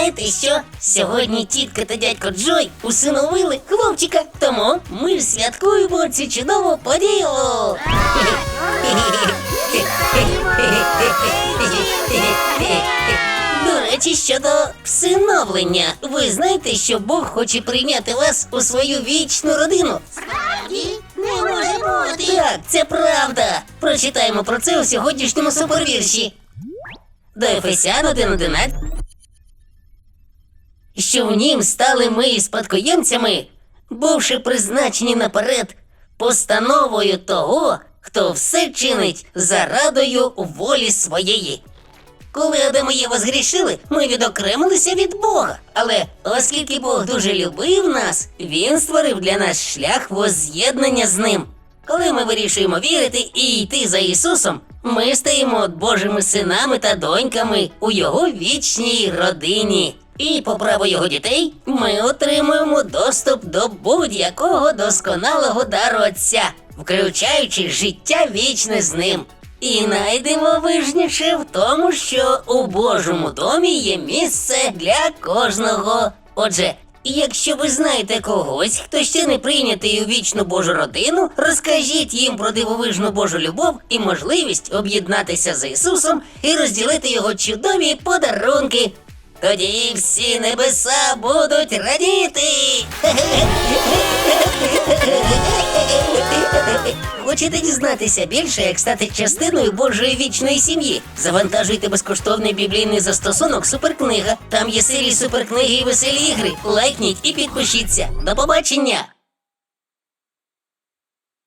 знаєте що? Сьогодні тітка та дядько Джой усиновили хлопчика, тому ми святкуємо цю чудову подію. До речі, щодо всиновлення, ви знаєте, що Бог хоче прийняти вас у свою вічну родину. Справді? Не може бути. Так, це правда. Прочитаємо про це у сьогоднішньому супервірші. До Ефесян 1.11. Що в нім стали ми спадкоємцями, бувши призначені наперед постановою того, хто все чинить за радою волі своєї. Коли Адам і Єва згрішили, ми відокремилися від Бога. Але оскільки Бог дуже любив нас, він створив для нас шлях воз'єднання з ним. Коли ми вирішуємо вірити і йти за Ісусом, ми стаємо Божими синами та доньками у Його вічній родині. І по праву його дітей ми отримуємо доступ до будь-якого досконалого дару Отця, включаючи життя вічне з ним. І найдивовижніше в тому, що у Божому домі є місце для кожного. Отже, якщо ви знаєте когось, хто ще не прийнятий у вічну Божу родину, розкажіть їм про дивовижну Божу любов і можливість об'єднатися з Ісусом і розділити його чудові подарунки. Тоді всі небеса будуть радіти. Хочете дізнатися більше, як стати частиною Божої вічної сім'ї? Завантажуйте безкоштовний біблійний застосунок Суперкнига. Там є серії суперкниги і веселі ігри. Лайкніть і підпишіться. До побачення!